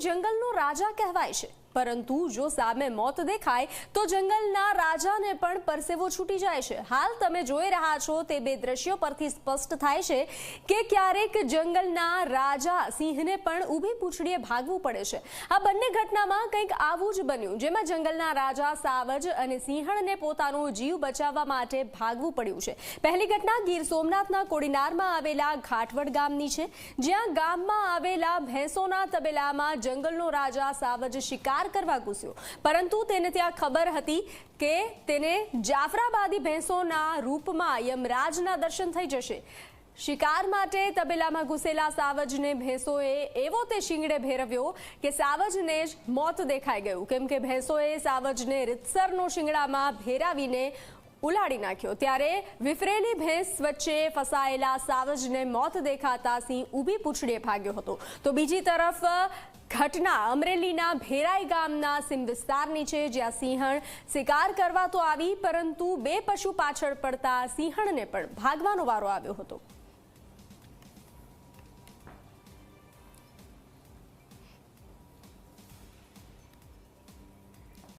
જંગલનો રાજા કહેવાય છે. પરંતુ જો સામે મોત દેખાય, તો જંગલના રાજાને પણ પરસેવો છૂટી જાય છે. હાલ તમે જોઈ રહ્યા છો તે બે દ્રશ્યો પરથી સ્પષ્ટ થાય છે કે ક્યારેક જંગલના રાજા સિંહને પણ ઊભી પૂંછડીએ ભાગવું પડે છે. આ બંને ઘટનામાં કંઈક આવું જ બન્યું, જેમાં જંગલના રાજા સાવજ અને સિંહણને પોતાનો જીવ બચાવવા માટે ભાગવું પડ્યું છે. પહેલી ઘટના ગીર સોમનાથના કોડીનારમાં આવેલા ઘાટવડ ગામની છે. જ્યાં ગામમાં આવેલા ભેંસોના તબેલામાં જંગલનો રાજા સાવજ શિકાર કરવા ઘૂસ્યો. પરંતુ તેને ત્યાં ખબર હતી કે તેને જાફરાબાદી ભેંસોના રૂપમાં યમરાજના દર્શન થઈ જશે. શિકાર માટે તબેલામાં ઘૂસેલા સાવજને ભેંસોએ એવો તે શિંગડે ભેરવ્યો કે સાવજને જ મોત દેખાઈ ગયું. કેમ કે ભેંસોએ સાવજને રીતસરનો શિંગડામાં ભેરાવીને ઉલાડી નાખ્યો. ત્યારે વિફરેલી ભેંસ વચ્ચે ફસાયેલા સાવજને મોત દેખાતા સિંહ ઊભી પૂછડે ભાગ્યો હતો. તો બીજી તરફ, ઘટના અમરેલીના ભેરાઈ ગામના સિંહ વિસ્તારની છે, જ્યાં સિંહણ શિકાર કરવા તો આવી, પરંતુ બે પશુ પાછળ પડતા સિંહણને પણ ભાગવાનો વારો આવ્યો હતો.